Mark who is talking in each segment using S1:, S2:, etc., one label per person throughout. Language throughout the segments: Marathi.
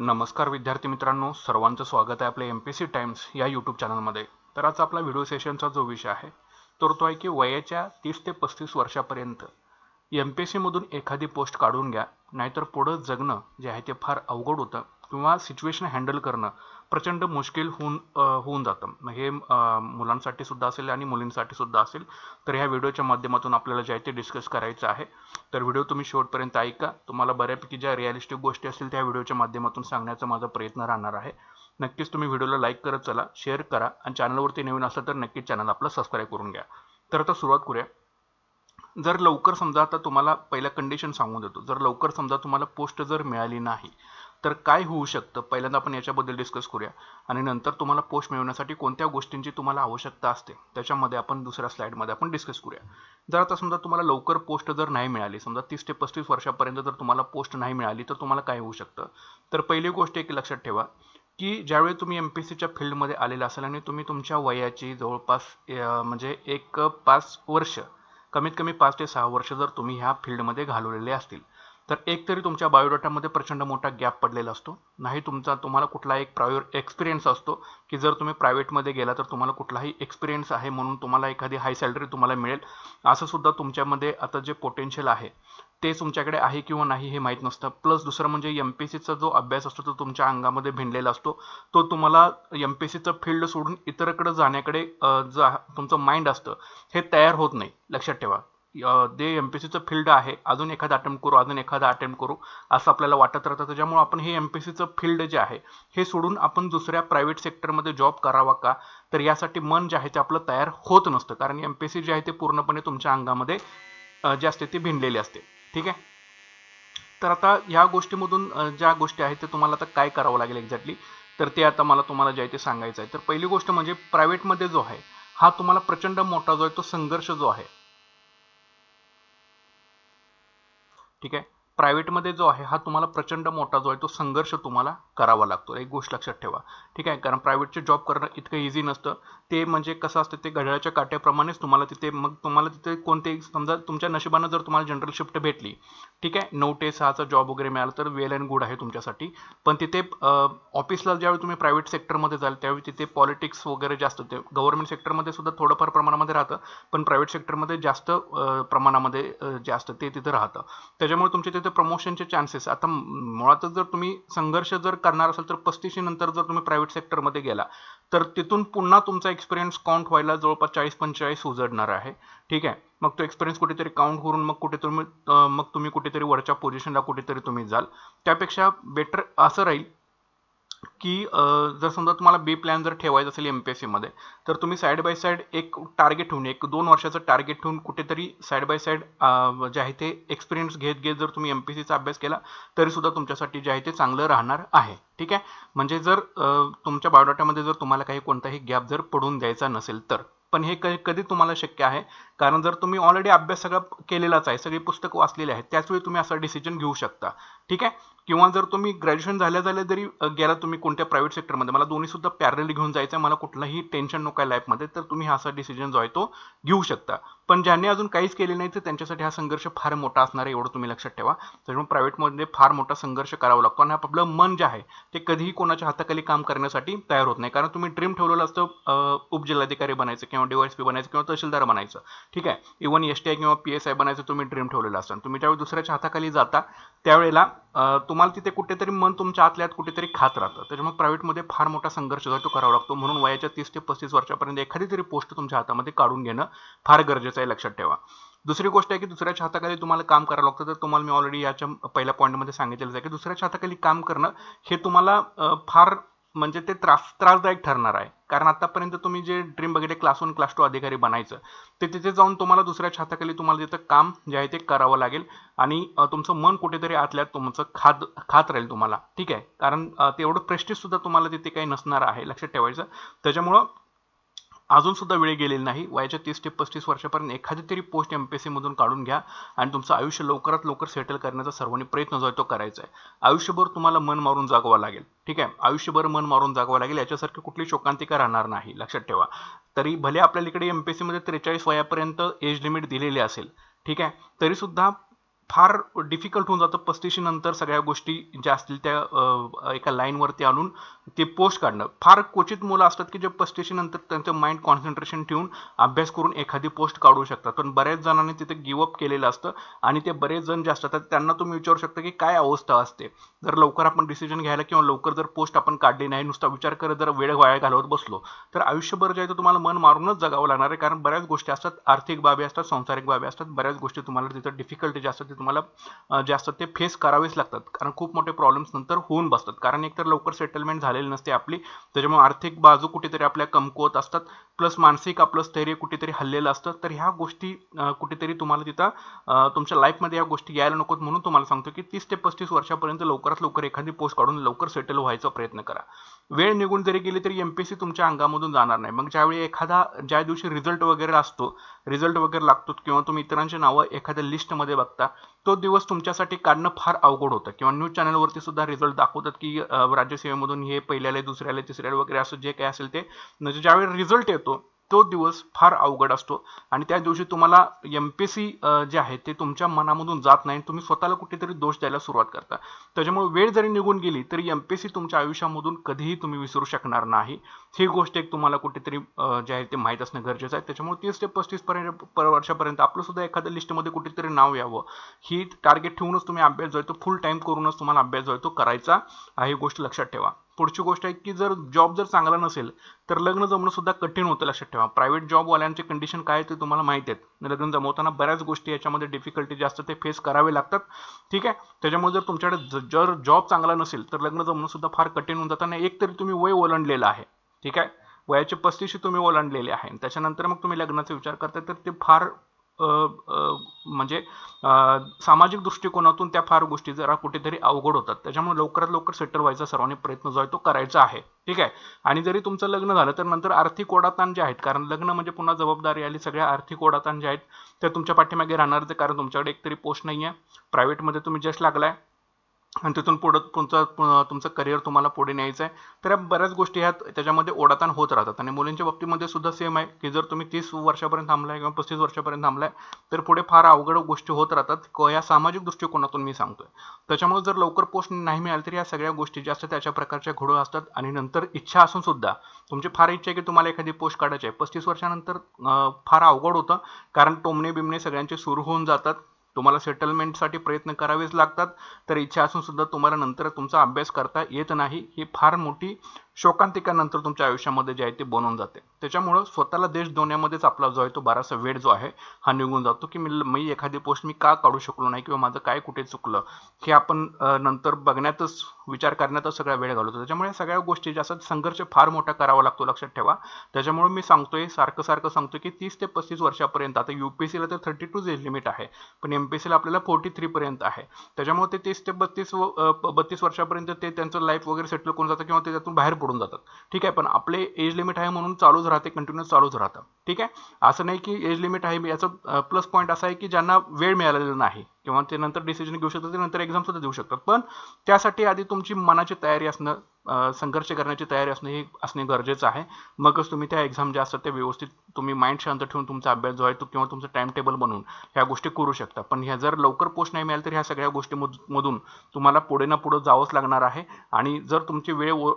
S1: नमस्कार विद्यार्थी मित्रांनो सर्वांचं स्वागत आहे आपल्या एम पी सी टाइम्स या यूट्यूब चॅनलमध्ये तर आज आपला व्हिडिओ सेशनचा जो विषय आहे तर तो आहे की वयाच्या तीस ते पस्तीस वर्षापर्यंत एम पी एस सीमधून एखादी पोस्ट काढून घ्या नाहीतर पुढं जगणं जे आहे ते फार अवघड होतं. किंवा सिच्युएशन हँडल करणं प्रचंड मुश्किल होऊन होऊन जातं. हे मुलांसाठी सुद्धा असेल आणि मुलींसाठी सुद्धा असेल तर ह्या व्हिडिओच्या माध्यमातून आपल्याला जे आहे ते डिस्कस करायचं आहे. तर व्हिडिओ तुम्ही शेवटपर्यंत ऐका. तुम्हाला बऱ्यापैकी ज्या रिअलिस्टिक गोष्टी असतील त्या व्हिडिओच्या माध्यमातून सांगण्याचा माझा प्रयत्न राहणार आहे. नक्कीच तुम्ही व्हिडिओला लाईक करत चला शेअर करा आणि चॅनलवरती नवीन असेल तर नक्कीच चॅनल आपलं सबस्क्राईब करून घ्या. तर आता सुरुवात करूया. जर लवकर समजा आता तुम्हाला पहिल्या कंडिशन सांगून देतो. जर लवकर समजा तुम्हाला पोस्ट जर मिळाली नाही तर काय होऊ शकतं? पहिल्यांदा आपण याच्याबद्दल डिस्कस करूया. आणि नंतर तुम्हाला पोस्ट मिळवण्यासाठी कोणत्या गोष्टींची तुम्हाला आवश्यकता असते त्याच्यामध्ये आपण दुसऱ्या स्लाईडमध्ये आपण डिस्कस करूया. जर आता समजा तुम्हाला लवकर पोस्ट जर नाही मिळाली समजा तीस ते पस्तीस वर्षापर्यंत जर तुम्हाला पोस्ट नाही मिळाली तर तुम्हाला काय होऊ शकतं? तर पहिली गोष्ट एक लक्षात ठेवा की ज्यावेळी तुम्ही एम पी सीच्या फील्डमध्ये आलेला असाल आणि तुम्ही तुमच्या वयाची जवळपास म्हणजे एक पाच वर्ष कमीत कमी पाच ते सहा वर्ष जर तुम्ही ह्या फील्डमध्ये घालवलेले असतील तर एक तरी तुमच्या बायोडाटामध्ये प्रचंड मोठा गॅप पडलेला असतो. नाही तुमचा तुम्हाला कुठला एक प्रायो एक्सपिरियन्स असतो की जर तुम्ही प्रायव्हेटमध्ये गेला तर तुम्हाला कुठलाही एक्सपिरियन्स आहे म्हणून तुम्हाला एखादी हाय सॅलरी तुम्हाला मिळेल. असं सुद्धा तुमच्यामध्ये आता जे पोटेन्शियल आहे ते तुमच्याकडे आहे किंवा नाही हे माहीत नसतं. प्लस दुसरं म्हणजे एम पी सीचा जो अभ्यास असतो तो तुमच्या अंगामध्ये भिनलेला असतो. तो तुम्हाला एम पी सीचं फील्ड सोडून इतरकडे जाण्याकडे जा तुमचं माइंड असतं हे तयार होत नाही. लक्षात ठेवा. दे जे एम पी सीचं फील्ड आहे. अजून एखादा अटेम्प्ट करू अजून एखादा अटेम्प्ट करू असं आपल्याला वाटत राहतं. त्याच्यामुळे आपण हे एम पी सीचं फील्ड जे आहे हे सोडून आपण दुसऱ्या प्रायव्हेट सेक्टरमध्ये जॉब करावा का? तर यासाठी मन जे आहे ते आपलं तयार होत नसतं. कारण एम पी सी जे आहे ते पूर्णपणे तुमच्या अंगामध्ये जे असते ती भिनलेली असते. ठीक आहे? तर आता ह्या गोष्टीमधून ज्या गोष्टी आहेत ते तुम्हाला आता काय करावं लागेल एक्झॅक्टली तर ते आता मला तुम्हाला जे आहे ते सांगायचं आहे. तर पहिली गोष्ट म्हणजे प्रायव्हेटमध्ये जो आहे हा तुम्हाला प्रचंड मोठा जो आहे तो संघर्ष जो आहे ठीक आहे? प्रायव्हेटमध्ये जो आहे हा तुम्हाला प्रचंड मोठा जो आहे तो संघर्ष तुम्हाला करावा लागतो. एक गोष्ट लक्षात ठेवा. ठीक आहे? कारण प्रायव्हेटचे जॉब करणं इतकं इझी नसतं. ते म्हणजे कसं असतं ते घड्याळाच्या काट्याप्रमाणेच तुम्हाला तिथे मग तुम्हाला तिथे कोणते समजा तुमच्या नशिबानं जर तुम्हाला जनरल शिफ्ट भेटली ठीक आहे? नऊ ते सहाचा जॉब वगैरे मिळाला तर वेल अँड गुड आहे तुमच्यासाठी. पण तिथे ऑफिसला ज्यावेळी तुम्ही प्रायव्हेट सेक्टरमध्ये जाल त्यावेळी तिथे पॉलिटिक्स वगैरे जास्त ते गव्हर्नमेंट सेक्टरमध्ये सुद्धा थोडंफार प्रमाणामध्ये राहतं पण प्रायव्हेट सेक्टरमध्ये जास्त प्रमाणामध्ये जास्त जे असतं ते तिथे राहतं. त्याच्यामुळे तुमचे तिथे प्रमोशनचे चान्सेस आता मुळातच जर तुम्ही संघर्ष जर करणार असाल तर पस्तीशी नंतर जर तुम्ही प्रायव्हेट सेक्टरमध्ये गेला तर तिथून पुन्हा तुमचा एक्सपिरियन्स काउंट व्हायला जवळपास चाळीस पंचेचाळीस उजडणार आहे. ठीक आहे? मग तो एक्सपिरियन्स कुठेतरी काउंट करून मग कुठे तुम्ही मग तुम्ही कुठेतरी वरच्या पोझिशनला कुठेतरी तुम्ही जाल. त्यापेक्षा बेटर असं राहील की जर समजा तुम्हाला बी प्लॅन जर ठेवायचा असेल एम पी एस सीमध्ये तर तुम्ही साईड बाय साईड एक टार्गेट ठेवून एक दोन वर्षाचं टार्गेट ठेवून कुठेतरी साईड बाय साईड जे आहे ते एक्सपिरियन्स घेत घेत जर तुम्ही एम पी सीचा अभ्यास केला तरीसुद्धा तुमच्यासाठी जे आहे ते चांगलं राहणार आहे. ठीक आहे? म्हणजे जर तुमच्या बायोडाटामध्ये जर तुम्हाला काही कोणताही गॅप जर पडून द्यायचा नसेल तर पण हे कधी कधी तुम्हाला शक्य आहे? कारण जर तुम्ही ऑलरेडी अभ्यास सगळा केलेलाच आहे सगळी पुस्तकं वाचलेली आहेत त्याचवेळी तुम्ही असा डिसिजन घेऊ शकता. ठीक आहे? किंवा जर तुम्ही ग्रॅज्युएशन झाल्या झाल्या जरी गेला तुम्ही कोणत्या प्रायव्हेट सेक्टरमध्ये मला दोन्ही सुद्धा पॅरल घेऊन जायचं आहे मला कुठलंही टेन्शन नको आहे लाईफमध्ये तर तुम्ही हा असा डिसिजन जो आहे तो घेऊ शकता. पण ज्यांनी अजून काहीच केले नाही तर त्यांच्यासाठी हा संघर्ष फार मोठा असणार आहे एवढं तुम्ही लक्षात ठेवा. त्याच्यामुळे प्रायव्हेटमध्ये फार मोठा संघर्ष करावा लागतो आणि आपलं मन जे आहे ते कधीही कोणाच्या हाताखाली काम करण्यासाठी तयार होत नाही. कारण तुम्ही ड्रीम ठेवलेलं असतं उपजिल्हाधिकारी बनायचं किंवा डीवायएसपी बनायचं किंवा तहसीलदार बनायचं. ठीक आहे? इव्हन एस टी आय किंवा पी एस आय बनायचं तुम्ही ड्रीम ठेवलेलं असतं. तुम्ही ज्यावेळी दुसऱ्याच्या हाताखाली जाता त्यावेळेला तुम्हाला तिथे कुठेतरी मन तुमच्या आतल्या आत कुठेतरी खात राहतं. त्याच्यामुळे प्रायव्हेटमध्ये फार मोठा संघर्ष जो आहे तो करावा लागतो. म्हणून वयाच्या तीस ते पस्तीस वर्षापर्यंत एखादी तरी पोस्ट तुमच्या हातामध्ये काढून घेणं फार गरजेचं आहे लक्षात ठेवा. दुसरी गोष्ट आहे की दुसऱ्याच्या हाताखाली तुम्हाला काम करावं लागतं. तर तुम्हाला मी ऑलरेडी याच्या पहिल्या पॉईंटमध्ये सांगितलेलं आहे की दुसऱ्याच्या हाताखाली काम करणं हे तुम्हाला फार म्हणजे ते त्रास त्रासदायक ठरणार आहे. कारण आतापर्यंत तुम्ही जे ड्रीम बघितले क्लास वन क्लास टू अधिकारी बनायचं ते तिथे जाऊन तुम्हाला दुसऱ्या छाताखाली तुम्हाला तिथं काम जे आहे ते करावं लागेल आणि तुमचं मन कुठेतरी आतल्यात तुमचं खात खात राहील तुम्हाला. ठीक आहे? कारण तेवढं प्रेस्टिज सुद्धा तुम्हाला तिथे काही नसणार आहे लक्षात ठेवायचं. त्याच्यामुळं अजून सुद्धा वेळ गेलेली नाही. वयाच्या तीस ते पस्तीस वर्षापर्यंत एखादी तरी पोस्ट एम पी एस सीमधून काढून घ्या आणि तुमचं आयुष्य लवकरात लवकर सेटल करण्याचा सर्वांनी प्रयत्न जो आहे तो करायचा आहे. आयुष्यभर तुम्हाला मन मारून जागवा लागेल. ठीक आहे? आयुष्यभर मन मारून जागवा लागेल. याच्यासारखी कुठली शोकांतिका राहणार नाही. लक्षात ठेवा. तरी भले आपल्याला इकडे एम पी एस सीमध्ये त्रेचाळीस वयापर्यंत एज लिमिट दिलेली असेल. ठीक आहे? तरीसुद्धा फार डिफिकल्ट होऊन जातं पस्तीशी नंतर सगळ्या गोष्टी ज्या असतील त्या एका लाईनवरती आणून ते पोस्ट काढणं. फार क्वचित मुलं असतात की जे पस्तीशी नंतर त्यांचं माइंड कॉन्सन्ट्रेशन ठेवून अभ्यास करून एखादी पोस्ट काढू शकतात. पण बऱ्याच जणांनी तिथे गिवअप केलेलं असतं आणि ते बरेच जण जे असतात त्यांना तुम्ही विचारू शकता की काय अवस्था असते. जर लवकर आपण डिसिजन घ्यायला किंवा लवकर जर पोस्ट आपण काढली नाही नुसता विचार करत जर वेळ वाया घालवत बसलो तर आयुष्यभर जे आहे ते तुम्हाला मन मारूनच जगावं लागणार आहे. कारण बऱ्याच गोष्टी असतात आर्थिक बाबी असतात संसारिक बाबी असतात बऱ्याच गोष्टी तुम्हाला तिथं डिफिकल्टी जे असतात तुम्हाला जे असतात ते फेस करावेच लागतात. कारण खूप मोठे प्रॉब्लेम्स नंतर होऊन बसतात. कारण एकतर लवकर सेटलमेंट झालेली नसते आपली त्याच्यामुळे आर्थिक बाजू कुठेतरी आपल्या कमकुवत असतात. प्लस मानसिक आपलं स्थैर्य कुठेतरी हल्लेलं असतं. तर ह्या गोष्टी कुठेतरी तुम्हाला तिथं तुमच्या लाईफमध्ये या गोष्टी यायला नकोत म्हणून तुम्हाला सांगतो की तीस ते पस्तीस वर्षापर्यंत लवकरात लवकर एखादी पोस्ट काढून लवकर सेटल व्हायचा प्रयत्न करा. वेळ निघून जरी गेली तरी एमपीसी तुमच्या अंगामधून जाणार नाही. मग ज्यावेळी एखादा ज्या दिवशी रिझल्ट वगैरे असतो रिझल्ट वगैरे लागतो किंवा तुम्ही इतरांची नावं एखाद्या लिस्टमध्ये बघता तो दिवस तुमच्यासाठी काढणं फार अवघड होतं. किंवा न्यूज चॅनलवरती सुद्धा रिझल्ट दाखवतात की राज्यसेवेमधून हे पहिल्याला दुसऱ्याला तिसऱ्याला वगैरे असं जे काय असेल ते. म्हणजे ज्यावेळी रिझल्ट येतो तो दिवस फार अवघड असतो. आणि त्या दिवशी तुम्हाला एम पी सी जे आहे ते तुमच्या मनामधून जात नाही. तुम्ही स्वतःला कुठेतरी दोष द्यायला सुरुवात करता. त्याच्यामुळे वेळ जरी निघून गेली तरी एम पी सी तुमच्या आयुष्यामधून कधीही तुम्ही विसरू शकणार नाही. ही गोष्ट एक तुम्हाला कुठेतरी जे आहे ते माहीत असणं गरजेचं आहे. त्याच्यामुळे तीस ते पस्तीस पर्यंत पर वर्षापर्यंत आपलं सुद्धा एखाद्या लिस्टमध्ये कुठेतरी नाव यावं. ही टार्गेट ठेवूनच तुम्ही अभ्यास जो आहे तो फुल टाईम करूनच तुम्हाला अभ्यास जो आहे तो करायचा आहे. ही गोष्ट लक्षात ठेवा. पुढची गोष्ट आहे की जर जॉब जर चांगला नसेल तर लग्न जमणं सुद्धा कठीण होतं लक्षात ठेवा. प्रायव्हेट जॉबवाल्यांचे कंडिशन काय आहे ते तुम्हाला माहिती आहेत. लग्न जमवताना बऱ्याच गोष्टी याच्यामध्ये डिफिकल्टी जास्त ते फेस करावे लागतात. ठीक आहे? त्याच्यामुळे जर तुमच्याकडे ज- जर जॉब चांगला नसेल तर लग्न जमणं सुद्धा फार कठीण होऊन जातं एक तरी तुम्ही वय ओलांडलेलं आहे. ठीक आहे? वयाचे पस्तीशी तुम्ही ओलांडलेले आहे. त्याच्यानंतर मग तुम्ही लग्नाचा विचार करताय तर ते फार म्हणजे सामाजिक दृष्टिकोनातून त्या फार गोष्टी जरा कुठेतरी अवघड होतात. त्याच्यामुळे लवकरात लवकर सेटल व्हायचा सर्वांनी प्रयत्न जो आहे तो करायचा आहे. ठीक आहे? आणि जरी तुमचं लग्न झालं तर नंतर आर्थिक ओढाताण जे आहेत कारण लग्न म्हणजे पुन्हा जबाबदारी आली सगळ्या आर्थिक ओढाताण जे आहेत ते तुमच्या पाठीमागे राहणार आहे कारण तुमच्याकडे एकतरी पोस्ट नाही आहे प्रायव्हेटमध्ये तुम्ही जस्ट लागलाय. आणि तिथून पुढं तुमचा तुमचं करिअर तुम्हाला पुढे न्यायचं आहे. तर या बऱ्याच गोष्टी ह्यात त्याच्यामध्ये ओढाताण होत राहतात. आणि मुलींच्या बाबतीमध्ये सुद्धा सेम आहे की जर तुम्ही तीस वर्षापर्यंत थांबलाय किंवा पस्तीस वर्षापर्यंत थांबलाय तर पुढे फार अवघड गोष्टी होत राहतात. क- या सामाजिक दृष्टिकोनातून मी सांगतोय. त्याच्यामुळे जर लवकर पोस्ट नाही मिळाली तर या सगळ्या गोष्टी ज्या असतात त्याच्या प्रकारच्या घोडं असतात. आणि नंतर इच्छा असून सुद्धा तुमची फार इच्छा आहे की तुम्हाला एखादी पोस्ट काढायची आहे. पस्तीस वर्षानंतर फार अवघड होतं. कारण टोमणे बिमणे सगळ्यांचे सुरू होऊन जातात. तुम्हाला सेटलमेंटसाठी प्रयत्न करावेच लागतात. तर इच्छा असून सुद्धा तुम्हाला नंतर तुमचा अभ्यास करता येत नाही. ही फार मोठी शोकांतिका नंतर तुमच्या आयुष्यामध्ये जे आहे ते बनवून जाते. त्याच्यामुळं स्वतःला देश दोन्यामध्येच आपला जो आहे तो बराचसा वेळ जो आहे हा निघून जातो की मी मी एखादी पोस्ट मी का काढू शकलो नाही किंवा माझं काय कुठे चुकलं हे आपण नंतर बघण्यातच विचार करण्यातच सगळा वेळ घालवतो. त्याच्यामुळे सगळ्या गोष्टी ज्या असतात संघर्ष फार मोठा करावा लागतो लक्षात ठेवा. त्याच्यामुळे मी सांगतोय सारखं सारखं सांगतोय की तीस ते पस्तीस वर्षापर्यंत आता युपीएससीला तर थर्टी टू एज लिमिट आहे पण एमपीएससीला आपल्याला फोर्टी थ्री पर्यंत आहे. त्याच्यामुळे ते तीस ते बत्तीस व- बत्तीस वर्षापर्यंत ते त्यांचं लाईफ वगैरे सेटल करून जातं किंवा ते त्यातून बाहेर पडून जातात. ठीक आहे पण आपले एज लिमिट आहे म्हणून चालूच राहते कंटिन्यू चालूच राहतं. ठीक आहे? असं नाही की एज लिमिट आहे याचं प्लस पॉईंट असा आहे की ज्यांना वेळ मिळालेला नाही. किंवा ते नंतर डिसिजन घेऊ शकतात ते नंतर एक्झाम सुद्धा देऊ शकतात. पण त्यासाठी आधी तुमची मनाची तयारी असणं संघर्ष करण्याची तयारी असणं हे असणे गरजेचं आहे. मगच तुम्ही त्या एक्झाम ज्या असतात ते व्यवस्थित तुम्ही माइंड शांत ठेवून तुमचा अभ्यास जो आहे तो किंवा तुमचं टाइम टेबल बनवून ह्या गोष्टी करू शकता. पण ह्या जर लवकर पोस्ट नाही मिळाली तर ह्या सगळ्या गोष्टी मधून तुम्हाला पुढे ना पुढे जावंच लागणार आहे. आणि जर तुमची वेळ ओ-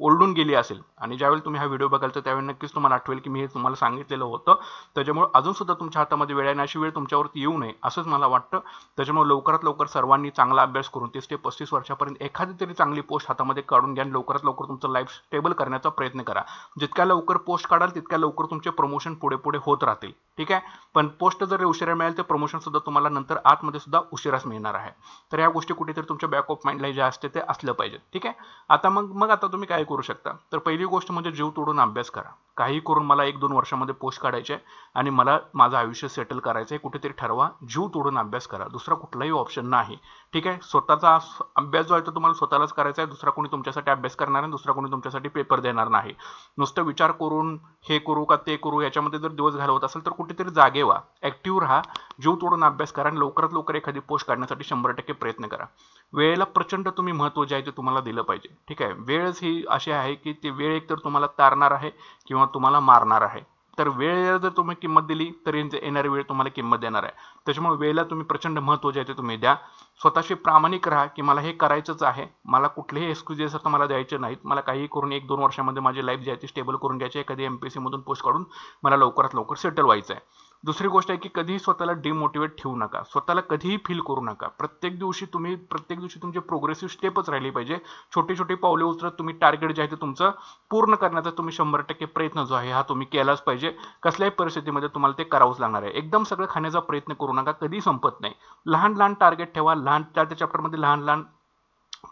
S1: ओलडून गेली असेल आणि ज्यावेळी तुम्ही हा व्हिडिओ बघाल तर त्यावेळी नक्कीच तुम्हाला आठवेल की मी हे तुम्हाला सांगितलेलं होतं. त्याच्यामुळे अजून सुद्धा तुमच्या हातामध्ये वेळ आहे आणि अशी वेळ तुमच्यावरती येऊ नये असंच मला वाटतं. त्याच्यामुळे लवकरात लवकर सर्वांनी चांगला अभ्यास करून तीस ते पस्तीस वर्षापर्यंत एखादी तरी चांगली पोस्ट हातामध्ये काढून घ्या लवकरात लवकर तुमचं लाईफ स्टेबल करण्याचा प्रयत्न करा. जितक्या लवकर पोस्ट काढाल तितक्या लवकर तुमचे प्रमोशन पुढे पुढे होत राहतील. ठीक आहे? पण पोस्ट जर उशिरा मिळेल तर प्रमोशन सुद्धा तुम्हाला नंतर आतमध्ये सुद्धा उशिराच मिळणार आहे. तर या गोष्टी कुठेतरी तुमच्या बॅक ऑफ माइंडला जे असते ते असलं पाहिजे ठीक आहे? आता मग मग आता तुम्ही काय करू शकता? तर पहिली गोष्ट म्हणजे जीव तोडून अभ्यास करा. काही करून मला एक दोन वर्षामध्ये पोस्ट काढायचे आहे आणि मला माझं आयुष्य सेटल करायचं आहे कुठेतरी ठरवा जीव तोडून अभ्यास करा. दुसरा कुठलाही ऑप्शन नाही. ठीक आहे? स्वतःचा अभ्यास जो आहे तो तुम्हाला स्वतःलाच करायचा आहे. दुसरा कोणी तुमच्यासाठी अभ्यास करणार नाही. दुसरा कोणी तुमच्यासाठी पेपर देणार नाही. नुसतं विचार करून हे करू का ते करू याच्यामध्ये जर दिवस घालवत असेल तर कुठेतरी जागे व्हा. ॲक्टिव्ह राहा. जीव तोडून अभ्यास करा आणि लवकरात लवकर एखादी पोस्ट काढण्यासाठी शंभर टक्के प्रयत्न करा. वेळेला प्रचंड तुम्ही महत्त्व जे आहे ते तुम्हाला दिलं पाहिजे. ठीक आहे? वेळच ही अशी आहे की ती वेळ एकतर तुम्हाला तारणार आहे किंवा तुम्हाला मारणार आहे. तर वेळेला जर तुम्ही किंमत दिली तर येणारी वेळ तुम्हाला किंमत देणार आहे. त्याच्यामुळे वेळेला तुम्ही प्रचंड महत्त्व जे आहे ते तुम्ही द्या. स्वतःशी प्रामाणिक राहा की मला हे करायचंच आहे मला कुठलेही एक्सक्युजेस आता मला द्यायचे नाहीत. मला काही करून एक दोन वर्षामध्ये माझी लाईफ जी आहे ती स्टेबल करून घ्यायची आहे. एखादी एम पी सीमधून पोस्ट काढून मला लवकरात लवकर सेटल व्हायचं आहे दुसरी गोष्ट आहे की कधीही स्वतःला डिमोटिवेट ठेवू नका. स्वतःला कधीही फील करू नका. प्रत्येक दिवशी तुम्ही प्रत्येक दिवशी तुमचे प्रोग्रेसिव्ह स्टेपच राहिली पाहिजे. छोटी छोटी पावले उचलत तुम्ही टार्गेट जे आहे ते तुमचं पूर्ण करण्याचा तुम्ही शंभर टक्के प्रयत्न जो आहे हा तुम्ही केलाच पाहिजे. कसल्याही परिस्थितीमध्ये तुम्हाला ते करावंच लागणार आहे. एकदम सगळं खाण्याचा प्रयत्न करू नका. कधी संपत नाही. लहान लहान टार्गेट ठेवा. लहान त्या चॅप्टरमध्ये लहान लहान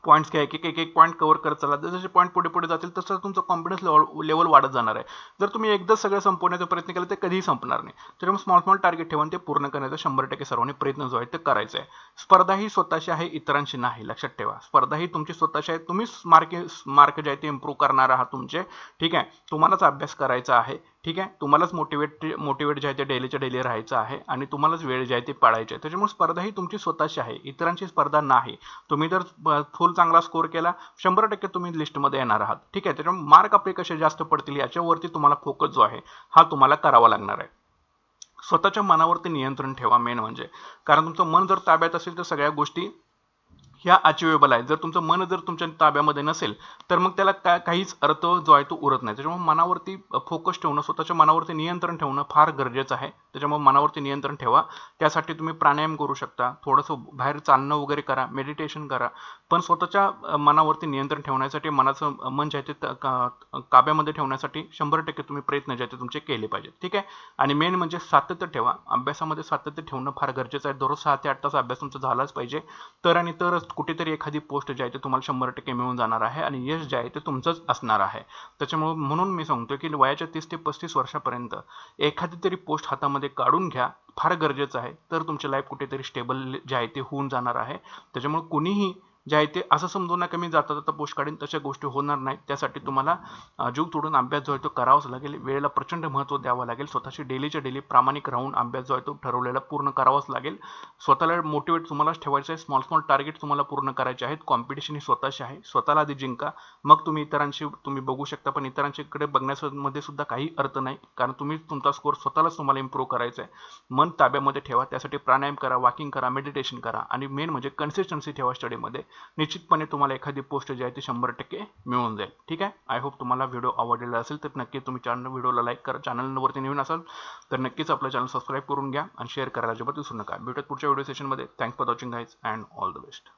S1: पॉईंट्स घ्या एक एक एक एक पॉईंट कव्हर करत चला जसे पॉईंट पुढे पुढे जातील तसं तुमचं कॉन्फिडन्स लेवल लेवल वाढत जाणार आहे. जर तुम्ही एकदा सगळं संपवण्याचा प्रयत्न केला तर कधीही संपणार नाही. त्याच्यामुळे स्मॉल स्मॉल टार्गेट ठेवून ते पूर्ण करण्याचा शंभर टक्के सर्वांनी प्रयत्न जो आहे ते करायचा आहे. स्पर्धा ही स्वतःची आहे इतरांशी नाही लक्षात ठेवा. स्पर्धा ही तुमची स्वतःची आहे. तुम्हीच मार्के मार्क जे आहे ते इम्प्रूव्ह करणार आहात तुमचे. ठीक आहे? तुम्हालाच अभ्यास करायचा आहे. ठीक आहे? तुम्हालाच मोटिवेट मोटिवेट जे आहे ते डेलीच्या डेली राहायचं आहे आणि तुम्हालाच वेळ जे आहे ते पाळायचे आहे. त्याच्यामुळे स्पर्धा ही तुमची स्वतःची आहे. इतरांची स्पर्धा नाही. तुम्ही जर फुल चांगला स्कोर केला शंभर टक्के तुम्ही लिस्टमध्ये येणार आहात. ठीक आहे? त्याच्यामुळे मार्क आपले कसे जास्त पडतील याच्यावरती तुम्हाला फोकस जो आहे हा तुम्हाला करावा लागणार आहे. स्वतःच्या मनावरती नियंत्रण ठेवा मेन म्हणजे. कारण तुमचं मन जर ताब्यात असेल तर सगळ्या गोष्टी ह्या अचिवेबल आहेत. जर तुमचं मन जर तुमच्या ताब्यामध्ये नसेल तर मग त्याला का काहीच अर्थ जो आहे तो उरत नाही. त्याच्यामुळे मनावरती फोकस ठेवणं स्वतःच्या मनावरती नियंत्रण ठेवणं फार गरजेचं आहे. त्याच्यामुळे मनावरती नियंत्रण ठेवा. त्यासाठी तुम्ही प्राणायाम करू शकता. थोडंसं बाहेर चालणं वगैरे करा मेडिटेशन करा. पण स्वतःच्या मनावरती नियंत्रण ठेवण्यासाठी मनाचं मन जे आहे ते का- काब्यामध्ये ठेवण्यासाठी शंभर टक्के तुम्ही प्रयत्न जे आहे ते तुमचे केले पाहिजेत. ठीक आहे? आणि मेन म्हणजे सातत्य ठेवा. अभ्यासामध्ये सातत्य ठेवणं फार गरजेचं आहे. दररोज सहा ते आठ तास अभ्यास तुमचा झालाच पाहिजे. तर आणि तरच कुठेतरी एखादी पोस्ट जी आहे ते तुम्हाला शंभर टक्के मिळून जाणार आहे आणि यश जे आहे ते तुमचंच असणार आहे. त्याच्यामुळे म्हणून मी सांगतो की वयाच्या तीस ते पस्तीस वर्षापर्यंत एखादी तरी पोस्ट हातामध्ये काढून घ्या. फार गरजेचं आहे. तर तुमची लाईफ कुठेतरी स्टेबल जे आहे ते होऊन जाणार आहे. त्याच्यामुळे कुणीही जे आहे ते असं समजू नका मी जाता जाता पोस्ट काढीन तशा गोष्टी होणार नाहीत. त्यासाठी तुम्हाला जीव तोडून अभ्यास जो आहे तो करावाच लागेल. वेळेला प्रचंड महत्त्व द्यावं लागेल. स्वतःशी डेलीच्या डेली प्रामाणिक राहून अभ्यास जो आहे तो ठरवलेला पूर्ण करावाच लागेल. स्वतःला मोटिवेट तुम्हालाच ठेवायचं आहे. स्मॉल स्मॉल टार्गेट तुम्हाला पूर्ण करायचे आहेत. कॉम्पिटिशन ही स्वतःशी आहे. स्वतःला आधी जिंका. मग तुम्ही इतरांशी तुम्ही बघू शकता. पण इतरांच्याकडे बघण्यामध्ये सुद्धा काही अर्थ नाही. कारण तुम्ही तुमचा स्कोर स्वतःलाच तुम्हाला इम्प्रूव्ह करायचा आहे. मन ताब्यामध्ये ठेवा. त्यासाठी प्राणायाम करा वॉकिंग करा मेडिटेशन करा. आणि मेन म्हणजे कन्सिस्टन्सी ठेवा स्टडीमध्ये निश्चितपणे तुम्हाला एखादी पोस्ट जी आहे ती शंभर टक्के मिळून जाईल. ठीक आहे? आय होप तुम्हाला व्हिडिओ आवडलेला असेल तर नक्की तुम्ही चॅनल व्हिडिओला लाईक करा. चॅनलवरती नवीन असाल तर नक्कीच आपलं चॅनल सबस्क्राईब करून घ्या आणि शेअर करायला अजिबात विसरू नका. भेटत पुढच्या व्हिडिओ सेशनमध्ये thanks for watching guys and all the best